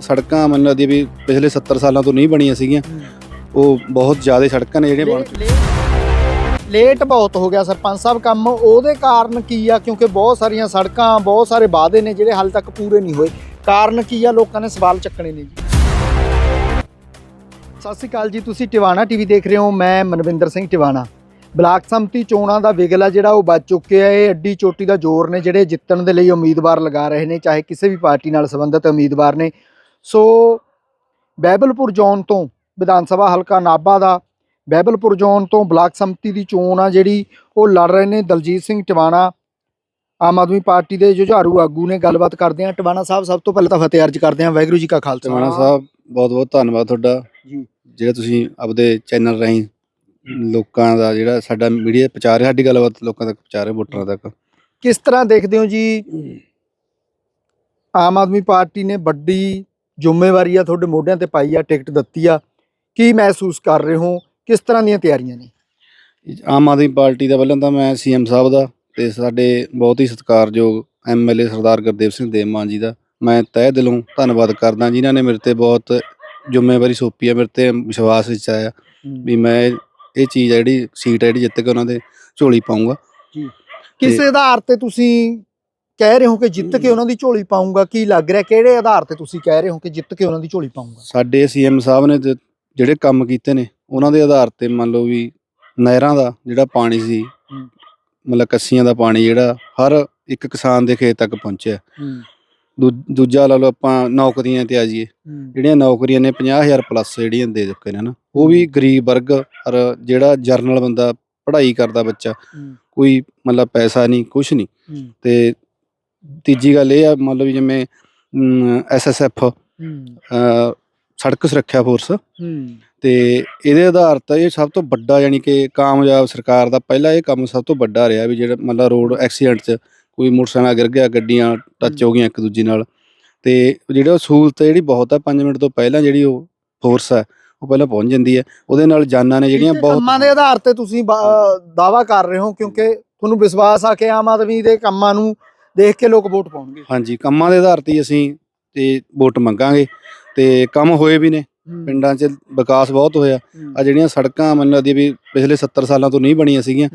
ਸੜਕਾਂ ਮੈਨੂੰ ਲੱਗਦੀ ਵੀ ਪਿਛਲੇ 70 ਸਾਲਾਂ ਤੋਂ ਨਹੀਂ ਬਣੀਆਂ ਸੀਗੀਆਂ। ਉਹ ਬਹੁਤ ਜ਼ਿਆਦਾ ਸੜਕਾਂ ਨੇ ਜਿਹੜੀਆਂ ਬਣ ਲੇਟ ਬਹੁਤ ਹੋ ਗਿਆ ਸਰਪੰਚ ਸਾਹਿਬ ਕੰਮ। ਉਹਦੇ ਕਾਰਨ ਕੀ ਆ? ਕਿਉਂਕਿ ਬਹੁਤ ਸਾਰੀਆਂ ਸੜਕਾਂ, ਬਹੁਤ ਸਾਰੇ ਵਾਅਦੇ ਨੇ ਜਿਹੜੇ ਹਾਲੇ ਤੱਕ ਪੂਰੇ ਨਹੀਂ ਹੋਏ। ਕਾਰਨ ਕੀ ਆ? ਲੋਕਾਂ ਨੇ ਸਵਾਲ ਚੱਕਣੇ ਨੇ ਜੀ। ਸਤਿ ਸ਼੍ਰੀ ਅਕਾਲ ਜੀ। ਤੁਸੀਂ ਟਿਵਾਣਾ ਟੀਵੀ ਦੇਖ ਰਹੇ ਹੋ। ਮੈਂ ਮਨਵਿੰਦਰ ਸਿੰਘ ਟਿਵਾਣਾ। ਬਲਾਕ ਸੰਮਤੀ ਚੋਣਾਂ ਦਾ ਵਿਗਲ ਜਿਹੜਾ ਉਹ ਵੱਜ ਚੁੱਕਿਆ ਹੈ। ਇਹ ਅੱਡੀ ਚੋਟੀ ਦਾ ਜ਼ੋਰ ਨੇ ਜਿਹੜੇ ਜਿੱਤਣ ਦੇ ਲਈ ਉਮੀਦਵਾਰ ਲਗਾ ਰਹੇ ਨੇ, ਚਾਹੇ ਕਿਸੇ ਵੀ ਪਾਰਟੀ ਨਾਲ ਸੰਬੰਧਿਤ ਉਮੀਦਵਾਰ ਨੇ। ਸੋ ਬੈਬਲਪੁਰ ਜ਼ੋਨ ਤੋਂ ਵਿਧਾਨ ਸਭਾ ਹਲਕਾ ਨਾਭਾ ਦਾ ਬੈਬਲਪੁਰ ਜ਼ੋਨ ਤੋਂ ਬਲਾਕ ਸੰਮਤੀ ਦੀ ਚੋਣ ਆ ਜਿਹੜੀ ਉਹ ਲੜ ਰਹੇ ਨੇ ਦਲਜੀਤ ਸਿੰਘ ਟਿਵਾਣਾ। ਆਮ ਆਦਮੀ ਪਾਰਟੀ ਦੇ ਜੁਝਾਰੂ ਆਗੂ ਨੇ ਗੱਲਬਾਤ ਕਰਦੇ ਆ ਟਿਵਾਣਾ ਸਾਹਿਬ ਸਭ ਤੋਂ ਪਹਿਲਾਂ ਤਾਂ ਫਤਿਹ ਅਰਜ ਕਰਦੇ ਆ ਵਾਹਿਗੁਰੂ ਜੀ ਕਾ ਖਾਲਸਾ। ਟਿਵਾਣਾ ਸਾਹਿਬ ਬਹੁਤ ਬਹੁਤ ਧੰਨਵਾਦ ਤੁਹਾਡਾ। ਜੀ। ਜਿਹੜਾ ਤੁਸੀਂ ਆਪਦੇ ਚੈਨਲ ਰਾਹੀਂ ਲੋਕਾਂ ਦਾ ਜਿਹੜਾ ਸਾਡਾ ਮੀਡੀਆ ਪਹੁੰਚਾ ਰਿਹਾ ਸਾਡੀ ਗੱਲਬਾਤ ਲੋਕਾਂ ਤੱਕ ਪਹੁੰਚਾ ਰਿਹਾ ਵੋਟਰਾਂ ਤੱਕ। ਕਿਸ ਤਰ੍ਹਾਂ ਦੇਖਦੇ ਹੋ ਜੀ? ਆਮ ਆਦਮੀ ਪਾਰਟੀ ਨੇ ਵੱਡੀ ਜ਼ਿੰਮੇਵਾਰੀ ਆ ਤੁਹਾਡੇ ਮੋਢਿਆਂ ਤੇ ਪਾਈ ਆ ਟਿਕਟ ਦਿੱਤੀ ਆ। ਕੀ ਮਹਿਸੂਸ ਕਰ ਰਹੇ ਹੋ? ਕਿਸ ਤਰ੍ਹਾਂ ਦੀਆਂ ਤਿਆਰੀਆਂ ਨੇ? ਆਮ ਆਦਮੀ ਪਾਰਟੀ ਦਾ ਵੱਲੋਂ ਤਾਂ ਮੈਂ ਸੀਐਮ ਸਾਹਿਬ ਦਾ ਤੇ ਸਾਡੇ ਬਹੁਤ ਹੀ ਸਤਿਕਾਰਯੋਗ ਐਮਐਲਏ ਸਰਦਾਰ ਗੁਰਦੇਵ ਸਿੰਘ ਦੇਵਮਾਨ ਜੀ ਦਾ ਮੈਂ ਤਹਿ ਦਿਲੋਂ ਧੰਨਵਾਦ ਕਰਦਾ ਜਿਨ੍ਹਾਂ ਨੇ ਮੇਰੇ ਤੇ ਬਹੁਤ ਜ਼ਿੰਮੇਵਾਰੀ ਸੌਂਪੀ ਹੈ ਮੇਰੇ ਤੇ ਵਿਸ਼ਵਾਸ ਵਿੱਚ ਆਇਆ ਵੀ ਮੈਂ ਇਹ ਚੀਜ਼ ਆ ਜਿਹੜੀ ਸੀਟ ਆ ਜਿਹੜੀ ਜਿੱਤ ਕੇ ਉਹਨਾਂ ਦੇ ਝੋਲੀ ਪਾਉਂਗਾ ਕਿਸ ਆਧਾਰ ਤੇ ਤੁਸੀਂ ਕਹਿ ਰਹੇ ਹੋ ਕਿ ਜਿੱਤ ਕੇ ਉਹਨਾਂ ਦੀ ਝੋਲੀ ਪਾਉਂਗਾ ਕੀ ਲੱਗ ਰਿਹਾ? ਕਿਹੜੇ ਆਧਾਰ ਤੇ ਤੁਸੀਂ ਕਹਿ ਰਹੇ ਹੋ ਕਿ ਜਿੱਤ ਕੇ ਉਹਨਾਂ ਦੀ ਝੋਲੀ ਪਾਉਂਗਾ? ਸਾਡੇ ਸੀਐਮ ਸਾਹਿਬ ਨੇ ਤੇ ਜਿਹੜੇ ਕੰਮ ਕੀਤੇ ਨੇ ਉਹਨਾਂ ਦੇ ਆਧਾਰ ਤੇ ਮੰਨ ਲਓ ਵੀ ਨਹਿਰਾਂ ਦਾ ਜਿਹੜਾ ਪਾਣੀ ਸੀ। ਮਤਲਬ ਕੱਸੀਆਂ ਦਾ ਪਾਣੀ ਜਿਹੜਾ ਹਰ ਇੱਕ ਕਿਸਾਨ ਦੇ ਖੇਤ ਤੱਕ ਪਹੁੰਚਿਆ। ਦੂਜਾ ਲਾ ਲਓ ਆਪਾਂ ਨੌਕਰੀਆਂ ਤੇ ਆ ਜਾਈਏ। ਜਿਹੜੀਆਂ ਨੌਕਰੀਆਂ ਨੇ 50000 ਪਲੱਸ ਜਿਹੜੀਆਂ ਦੇ ਚੁੱਕੇ ਨੇ ਨਾ ਉਹ ਵੀ ਗਰੀਬ ਵਰਗ ਔਰ ਜਿਹੜਾ ਜਰਨਲ ਬੰਦਾ ਪੜ੍ਹਾਈ ਕਰਦਾ ਬੱਚਾ ਕੋਈ ਮਤਲਬ ਪੈਸਾ ਨਹੀਂ ਕੁਛ ਨਹੀਂ। ਤੇ ਤੀਜੀ ਗੱਲ ਇਹ ਆ ਮਤਲਬ ਵੀ ਜਿਵੇਂ ਐਸਐਸਐਫ ਸੜਕ ਸੁਰੱਖਿਆ ਫੋਰਸ। ਤੇ ਇਹਦੇ ਆਧਾਰ ਤੇ ਇਹ ਸਭ ਤੋਂ ਵੱਡਾ ਯਾਨੀ ਕਿ ਕਾਮਯਾਬ ਸਰਕਾਰ ਦਾ ਪਹਿਲਾ ਇਹ ਕੰਮ ਸਭ ਤੋਂ ਵੱਡਾ ਰਿਹਾ ਵੀ ਜਿਹੜਾ ਮਤਲਬ ਰੋਡ ਐਕਸੀਡੈਂਟ 'ਚ ਕੋਈ ਮੋਟਰਸਾਈਕਲ ਗਿਰ ਗਿਆ ਗੱਡੀਆਂ ਟੱਚ ਹੋ। ਗਈਆਂ ਇੱਕ ਦੂਜੀ ਨਾਲ। ਤੇ ਜਿਹੜਾ ਸਹੂਲਤ ਜਿਹੜੀ ਬਹੁਤ ਆ 5 ਮਿੰਟ ਤੋਂ ਪਹਿਲਾਂ ਜਿਹੜੀ ਉਹ ਫੋਰਸ ਹੈ ਉਹ ਪਹਿਲਾਂ ਪਹੁੰਚ ਜਾਂਦੀ ਹੈ ਉਹਦੇ ਨਾਲ ਜਾਨਾਂ ਨੇ ਜਿਹੜੀਆਂ ਕੰਮਾਂ ਬਹੁਤ ਦੇ ਆਧਾਰ ਤੇ ਤੁਸੀਂ ਦਾਵਾ ਕਰ ਰਹੇ ਹੋ ਕਿਉਂਕਿ ਤੁਹਾਨੂੰ ਵਿਸ਼ਵਾਸ ਆ ਕਿ ਆਮ ਆਦਮੀ ਦੇ ਕੰਮਾਂ ਨੂੰ ਦੇਖ ਕੇ ਲੋਕ ਵੋਟ ਪਾਉਣਗੇ। ਹਾਂਜੀ ਕੰਮਾਂ ਦੇ ਆਧਾਰ ਤੇ ਹੀ ਅਸੀਂ ਤੇ ਵੋਟ ਮੰਗਾਂਗੇ ਤੇ ਕੰਮ ਹੋਏ ਵੀ ਨੇ। ਪਿੰਡਾਂ 'ਚ ਵਿਕਾਸ ਬਹੁਤ ਹੋਇਆ। ਆ ਜਿਹੜੀਆਂ ਸੜਕਾਂ ਮੈਨੂੰ ਲੱਗਦੀ ਵੀ ਪਿਛਲੇ 70 ਸਾਲਾਂ ਤੋਂ ਨਹੀਂ ਬਣੀਆਂ ਸੀਗੀਆਂ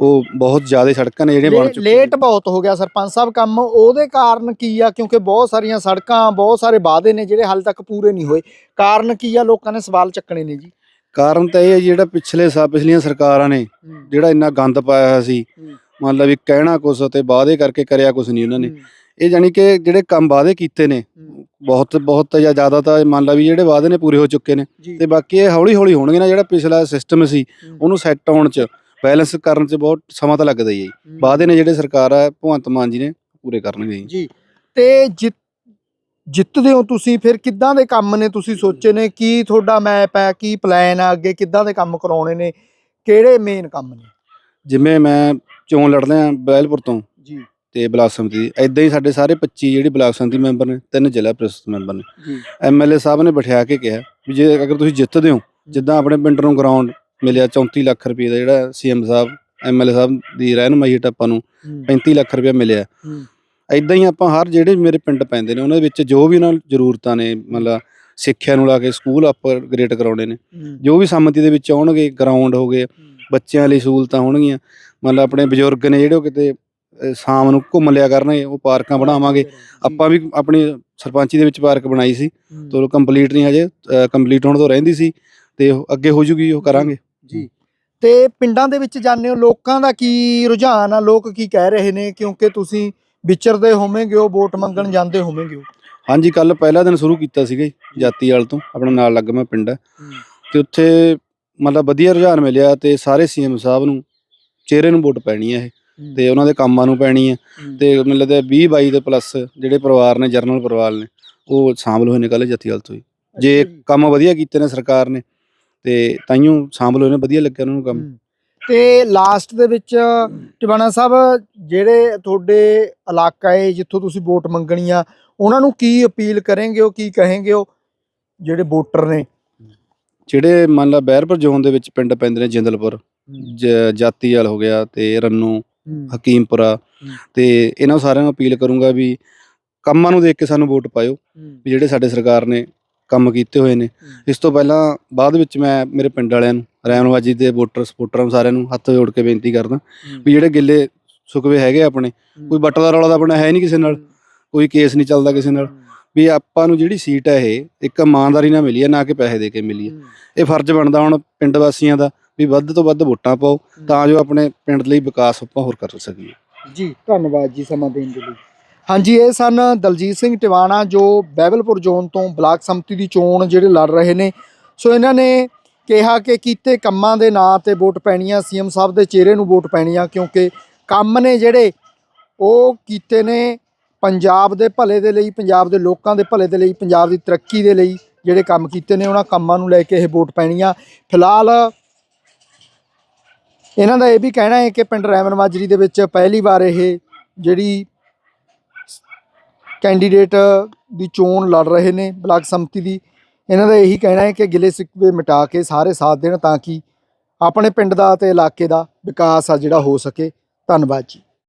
ਉਹ ਬਹੁਤ ਜ਼ਿਆਦਾ ਸੜਕਾਂ ਨੇ ਜਿਹੜੀਆਂ ਬਣ ਚੁੱਕੀਆਂ। ਲੇਟ ਬਹੁਤ ਹੋ ਗਿਆ ਸਰਪੰਚ ਸਾਹਿਬ ਕੰਮ। ਉਹਦੇ ਕਾਰਨ ਕੀ ਆ? ਕਿਉਂਕਿ ਬਹੁਤ ਸਾਰੀਆਂ ਸੜਕਾਂ ਬਹੁਤ ਸਾਰੇ ਵਾਅਦੇ ਨੇ ਜਿਹੜੇ ਹਾਲੇ ਤੱਕ ਪੂਰੇ ਨਹੀਂ ਹੋਏ। ਕਾਰਨ ਕੀ ਆ? ਲੋਕਾਂ ਨੇ ਸਵਾਲ ਚੱਕਣੇ ਨੇ ਜੀ। ਕਾਰਨ ਤਾਂ ਇਹ ਹੈ ਜਿਹੜਾ ਪਿਛਲੇ ਸਾਲ ਪਿਛਲੀਆਂ ਸਰਕਾਰਾਂ ਨੇ ਜਿਹੜਾ ਇੰਨਾ ਗੰਦ ਪਾਇਆ ਹੋਇਆ ਸੀ ਮੰਨ ਲਾ ਵੀ ਕਹਿਣਾ ਕੁਛ ਤੇ ਵਾਅਦੇ ਕਰਕੇ ਕਰਿਆ ਕੁਛ ਨਹੀਂ ਉਹਨਾਂ ਨੇ। ਇਹ ਜਾਨੀ ਕਿ ਜਿਹੜੇ ਕੰਮ ਵਾਅਦੇ ਕੀਤੇ ਨੇ ਬਹੁਤ ਬਹੁਤ ਜਾਂ ਜ਼ਿਆਦਾ ਤਾਂ ਮੰਨ ਲਾ ਵੀ ਜਿਹੜੇ ਵਾਅਦੇ ਨੇ ਪੂਰੇ ਹੋ ਚੁੱਕੇ ਨੇ ਤੇ ਬਾਕੀ ਇਹ ਹੌਲੀ ਹੌਲੀ ਹੋਣਗੇ ਨਾ ਜਿਹੜਾ ਪਿਛਲਾ ਸਿਸਟਮ ਸੀ ਉਹਨੂੰ ਸੈੱਟ ਹੋਣ 'ਚ ਬੈਲੈਂਸ ਕਰਨ 'ਚ ਬਹੁਤ ਸਮਾਂ ਤਾਂ ਲੱਗਦਾ ਹੀ ਹੈ। ਵਾਅਦੇ ਨੇ ਜਿਹੜੇ ਸਰਕਾਰ ਆ ਭਗਵੰਤ ਮਾਨ ਜੀ ਨੇ ਪੂਰੇ ਕਰਨਗੇ ਜੀ। ਜੀ। ਤੇ ਜਿੱਤ ਜਿੱਤਦੇ ਹੋ ਤੁਸੀਂ ਫਿਰ ਕਿੱਦਾਂ ਦੇ ਕੰਮ ਨੇ ਤੁਸੀਂ ਸੋਚੇ ਨੇ? ਕੀ ਤੁਹਾਡਾ ਮੈਪ ਹੈ ਕੀ ਪਲਾਨ ਆ ਅੱਗੇ ਕਿੱਦਾਂ ਦੇ ਕੰਮ ਕਰਾਉਣੇ ਨੇ? ਕਿਹੜੇ ਮੇਨ ਕੰਮ ਨੇ? ਜਿਵੇਂ ਮੈਂ ਚੋਣ ਲੜਦਾ ਆ ਬੈਲਪੁਰ ਤੋਂ। ਜੀ। ਤੇ ਬਲਾਕ ਸਮਿਤੀ ਐਦਾਂ ਹੀ ਸਾਡੇ ਸਾਰੇ 25 ਜਿਹੜੇ ਬਲਾਕ ਸਮਿਤੀ ਮੈਂਬਰ ਨੇ ਤਿੰਨ ਜ਼ਿਲ੍ਹਾ ਪ੍ਰੀਸ਼ਦ ਮੈਂਬਰ ਨੇ। ਐਮਐਲਏ ਸਾਹਿਬ ਨੇ ਬਿਠਾ ਕੇ ਕਿਹਾ ਵੀ ਜੇ ਅਗਰ ਤੁਸੀਂ ਜਿੱਤਦੇ ਹੋ ਜਿੱਦਾਂ ਆਪਣੇ ਪਿੰਡ ਨੂੰ ਗਰਾਊਂਡ ਮਿਲਿਆ 34 ਲੱਖ ਰੁਪਏ ਦਾ ਜਿਹੜਾ ਸੀਐਮ ਸਾਹਿਬ ਐਮਐਲਏ ਸਾਹਿਬ ਦੀ ਰਹਿਨਮਾਈ ਹੇਠ ਆਪਾਂ ਨੂੰ 35 ਲੱਖ ਰੁਪਏ ਮਿਲਿਆ। ਐਦਾਂ ਹੀ ਆਪਾਂ ਹਰ ਜਿਹੜੇ ਮੇਰੇ ਪਿੰਡ ਪੈਂਦੇ ਨੇ ਉਹਨਾਂ ਦੇ ਵਿੱਚ ਜੋ ਵੀ ਉਹਨਾਂ ਨੂੰ ਜ਼ਰੂਰਤਾਂ ਨੇ ਮਤਲਬ ਸਿੱਖਿਆ ਨੂੰ ਲਾ ਕੇ ਸਕੂਲ ਅਪਗ੍ਰੇਡ ਕਰਾਉਣੇ ਨੇ। ਜੋ ਵੀ ਸੰਮਤੀ ਦੇ ਵਿੱਚ ਆਉਣਗੇ ਗਰਾਊਂਡ ਹੋ ਗਏ ਬੱਚਿਆਂ ਲਈ ਸਹੂਲਤਾਂ ਹੋਣਗੀਆਂ ਮਤਲਬ ਆਪਣੇ ਬਜ਼ੁਰਗ ਨੇ ਜਿਹੜੇ ਉਹ ਕਿਤੇ ਅਹ, ਸ਼ਾਮ ਨੂੰ ਘੁੰਮ ਲਿਆ ਕਰਨਗੇ ਉਹ ਪਾਰਕਾਂ ਬਣਾਵਾਂਗੇ। ਆਪਾਂ ਵੀ ਆਪਣੀ ਸਰਪੰਚੀ ਦੇ ਵਿੱਚ ਪਾਰਕ ਬਣਾਈ ਸੀ। ਤੇ ਉਹ ਕੰਪਲੀਟ ਨਹੀਂ ਹਜੇ ਕੰਪਲੀਟ ਹੋਣ ਤੋਂ ਰਹਿੰਦੀ ਸੀ। ਤੇ ਉਹ ਅੱਗੇ ਹੋ ਜੂਗੀ ਉਹ ਕਰਾਂਗੇ। ਜੀ। ਤੇ ਪਿੰਡਾਂ ਦੇ ਵਿੱਚ ਜਾਂਦੇ ਹੋ ਲੋਕਾਂ ਦਾ ਕੀ ਰੁਝਾਨ ਆ? ਲੋਕ ਕੀ ਕਹਿ ਰਹੇ ਨੇ? ਕਿਉਂਕਿ ਤੁਸੀਂ ਵਿਚਰਦੇ ਹੋਵੋਗੇ ਹੋ ਵੋਟ ਮੰਗਣ ਜਾਂਦੇ ਹੋਵੋਗੇ ਹੋ ਹਾਂਜੀ ਕੱਲ ਪਹਿਲਾ ਦਿਨ ਸ਼ੁਰੂ ਕੀਤਾ ਸੀਗਾ ਜੀ, ਜਾਤੀ ਵਾਲ ਤੋਂ। ਆਪਣਾ ਨਾਲ ਲੱਗਮਾ ਪਿੰਡ। ਹੈ। ਤੇ ਉੱਥੇ ਮਤਲਬ ਵਧੀਆ ਰੁਝਾਨ ਮਿਲਿਆ ਤੇ ਸਾਰੇ ਸੀਐਮ ਸਾਹਿਬ ਨੂੰ ਚਿਹਰੇ ਨੂੰ ਵੋਟ ਪੈਣੀ ਹੈ ਇਹ। ਤੇ ਉਹਨਾਂ ਦੇ ਕੰਮਾਂ ਨੂੰ ਪੈਣੀ ਹੈ। ਤੇ ਮੈਨੂੰ ਲੱਗਦਾ 20 22 ਦੇ ਪਲੱਸ ਜਿਹੜੇ ਪਰਿਵਾਰ ਨੇ ਜਰਨਲ ਪਰਿਵਾਰ ਨੇ ਉਹ ਸ਼ਾਮਲ ਹੋਏ ਨੇ ਕੱਲ ਜਾਤੀ ਵਾਲ ਤੋਂ ਹੀ। ਜੇ ਕੰਮ ਵਧੀਆ ਕੀਤੇ ਨੇ ਸਰਕਾਰ ਨੇ ਤੇ ਤਾਈਓ ਸ਼ਾਮਲ ਹੋਏ ਨੇ ਵਧੀਆ ਲੱਗਿਆ ਉਹਨਾਂ ਨੂੰ ਕੰਮ। ਤੇ ਲਾਸਟ ਦੇ ਵਿੱਚ ਟਿਵਾਣਾ ਸਾਹਿਬ ਜਿਹੜੇ ਤੁਹਾਡੇ ਇਲਾਕਾ ਹੈ ਜਿੱਥੋਂ ਤੁਸੀਂ ਵੋਟ ਮੰਗਣੀ ਆ ਉਹਨਾਂ ਨੂੰ ਕੀ ਅਪੀਲ ਕਰਨਗੇ ਉਹ ਕੀ ਕਹੇਂਗੇ ਉਹ ਜਿਹੜੇ ਵੋਟਰ ਨੇ? ਜਿਹੜੇ ਮੰਨ ਲਾ ਬਹਿਰਪੁਰ ਜ਼ੋਨ ਦੇ ਵਿੱਚ ਪਿੰਡ ਪੈਂਦੇ ਨੇ ਜਿੰਦਲਪੁਰ ਜ- ਜਾਤੀ ਵਾਲ ਹੋ ਗਿਆ ਤੇ ਰੰਨੂ ਹਕੀਮਪੁਰਾ ਤੇ ਇਹਨਾਂ ਸਾਰਿਆਂ ਨੂੰ ਅਪੀਲ ਕਰੂੰਗਾ ਵੀ ਕੰਮਾਂ ਨੂੰ ਦੇਖ ਕੇ ਸਾਨੂੰ ਵੋਟ ਪਾਇਓ ਵੀ ਜਿਹੜੇ ਸਾਡੇ ਸਰਕਾਰ ਨੇ ਕੰਮ ਕੀਤੇ ਹੋਏ ਨੇ। ਇਸ ਤੋਂ ਪਹਿਲਾਂ ਬਾਅਦ ਵਿੱਚ ਮੈਂ ਮੇਰੇ ਪਿੰਡ ਵਾਲਿਆਂ ਨੂੰ ਰੈਮਨਵਾਜੀ ਦੇ ਵੋਟਰ ਸਪੋਰਟਰਾਂ ਨੂੰ ਸਾਰਿਆਂ ਨੂੰ ਹੱਥ ਜੋੜ ਕੇ ਬੇਨਤੀ ਕਰਦਾ ਵੀ ਜਿਹੜੇ ਗਿੱਲੇ ਸੁਕਵੇ ਹੈਗੇ ਆਪਣੇ ਕੋਈ ਬੱਟ ਦਾ ਰੌਲਾ ਤਾਂ ਆਪਣਾ ਹੈ ਨਹੀਂ ਕਿਸੇ ਨਾਲ ਕੋਈ ਕੇਸ ਨਹੀਂ ਚੱਲਦਾ ਕਿਸੇ ਨਾਲ ਵੀ ਆਪਾਂ ਨੂੰ ਜਿਹੜੀ ਸੀਟ ਹੈ ਇਹ ਇੱਕ ਇਮਾਨਦਾਰੀ ਨਾਲ ਮਿਲੀ ਹੈ ਨਾ ਕਿ ਪੈਸੇ ਦੇ ਕੇ ਮਿਲੀ ਹੈ। ਇਹ ਫਰਜ਼ ਬਣਦਾ ਹੁਣ ਪਿੰਡ ਵਾਸੀਆਂ ਦਾ ਵੀ ਵੱਧ ਤੋਂ ਵੱਧ ਵੋਟਾਂ ਪਾਓ ਤਾਂ ਜੋ ਆਪਣੇ ਪਿੰਡ ਲਈ ਵਿਕਾਸ ਆਪਾਂ ਹੋਰ ਕਰ ਸਕੀਏ। ਜੀ ਧੰਨਵਾਦ ਜੀ ਸਮਾਂ ਦੇਣ ਦੇ ਲਈ। ਹਾਂਜੀ ਇਹ ਸਨ ਦਲਜੀਤ ਸਿੰਘ ਟਿਵਾਣਾ ਜੋ ਬੈਬਲਪੁਰ ਜ਼ੋਨ ਤੋਂ ਬਲਾਕ ਸੰਮਤੀ ਦੀ ਚੋਣ ਜਿਹੜੇ ਲੜ ਰਹੇ ਨੇ। ਸੋ ਇਹਨਾਂ ਨੇ ਕਿਹਾ ਕਿ ਕੀਤੇ ਕੰਮਾਂ ਦੇ ਨਾਂ ਤੇ ਵੋਟ ਪੈਣੀਆਂ ਸੀਐਮ ਸਾਹਿਬ ਦੇ ਚਿਹਰੇ ਨੂੰ ਵੋਟ ਪੈਣੀਆਂ ਕਿਉਂਕਿ ਕੰਮ ਨੇ ਜਿਹੜੇ ਉਹ ਕੀਤੇ ਨੇ ਪੰਜਾਬ ਦੇ ਭਲੇ ਦੇ ਲਈ ਪੰਜਾਬ ਦੇ ਲੋਕਾਂ ਦੇ ਭਲੇ ਦੇ ਲਈ ਪੰਜਾਬ ਦੀ ਤਰੱਕੀ ਦੇ ਲਈ ਜਿਹੜੇ ਕੰਮ ਕੀਤੇ ਨੇ ਉਹਨਾਂ ਕੰਮਾਂ ਨੂੰ ਲੈ ਕੇ ਇਹ ਵੋਟ ਪੈਣੀਆਂ। ਫਿਲਹਾਲ ਇਹਨਾਂ ਦਾ ਇਹ ਵੀ ਕਹਿਣਾ ਹੈ ਕਿ ਪਿੰਡ ਰੈਮਨ ਮਾਜਰੀ ਦੇ ਵਿੱਚ ਪਹਿਲੀ ਵਾਰ ਇਹ ਜਿਹੜੀ ਕੈਂਡੀਡੇਟ ਦੀ ਚੋਣ ਲੜ ਰਹੇ ਨੇ ਬਲਾਕ ਸੰਮਤੀ ਦੀ, ਇਹਨਾਂ ਦਾ ਇਹੀ ਕਹਿਣਾ ਹੈ ਕਿ ਗਿਲੇ ਸਿੱਕਵੇ ਮਿਟਾ ਕੇ ਸਾਰੇ ਸਾਥ ਦੇਣ ਤਾਂ ਕਿ ਆਪਣੇ ਪਿੰਡ ਦਾ ਤੇ ਇਲਾਕੇ ਦਾ ਵਿਕਾਸ ਆ ਜਿਹੜਾ ਹੋ ਸਕੇ। ਧੰਨਵਾਦ ਜੀ।